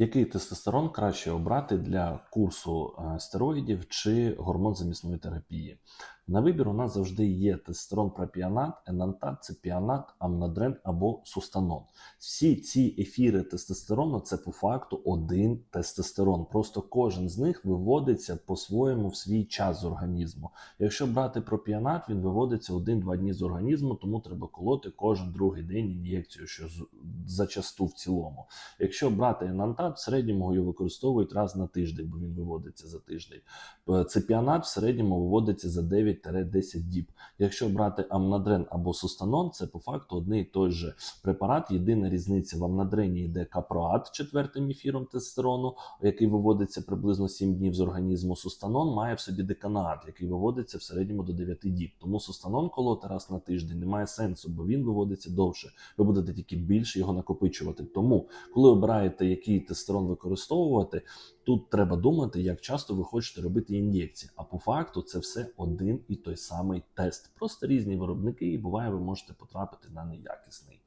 Який тестостерон краще обрати для курсу е, стероїдів чи гормон замісної терапії? На вибір у нас завжди є тестостерон пропіонат, енантат, цепіонат, амнодрен або сустанон. Всі ці ефіри тестостерону це по факту один тестостерон. Просто кожен з них виводиться по-своєму в свій час з організму. Якщо брати пропіонат, він виводиться один-два дні з організму, тому треба колоти кожен другий день ін'єкцію, що зачасту в цілому. Якщо брати енантат, в середньому його використовують раз на тиждень, бо він виводиться за тиждень. Цепіонат в середньому виводиться за 9-10 діб. Якщо брати амнадрен або сустанон, це по факту одне і той же препарат. Єдина різниця в амнадрені йде капроат четвертим ефіром тестостерону, який виводиться приблизно 7 днів з організму. Сустанон має в собі деканаат, який виводиться в середньому до 9 діб. Тому сустанон колоти раз на тиждень немає сенсу, бо він виводиться довше. Ви будете тільки більше його накопичувати. Тому, коли обираєте, який тестостерон використовувати, тут треба думати, як часто ви хочете робити ін'єкції. А по факту це все один і той самий тест. Просто різні виробники, і буває, ви можете потрапити на неякісний.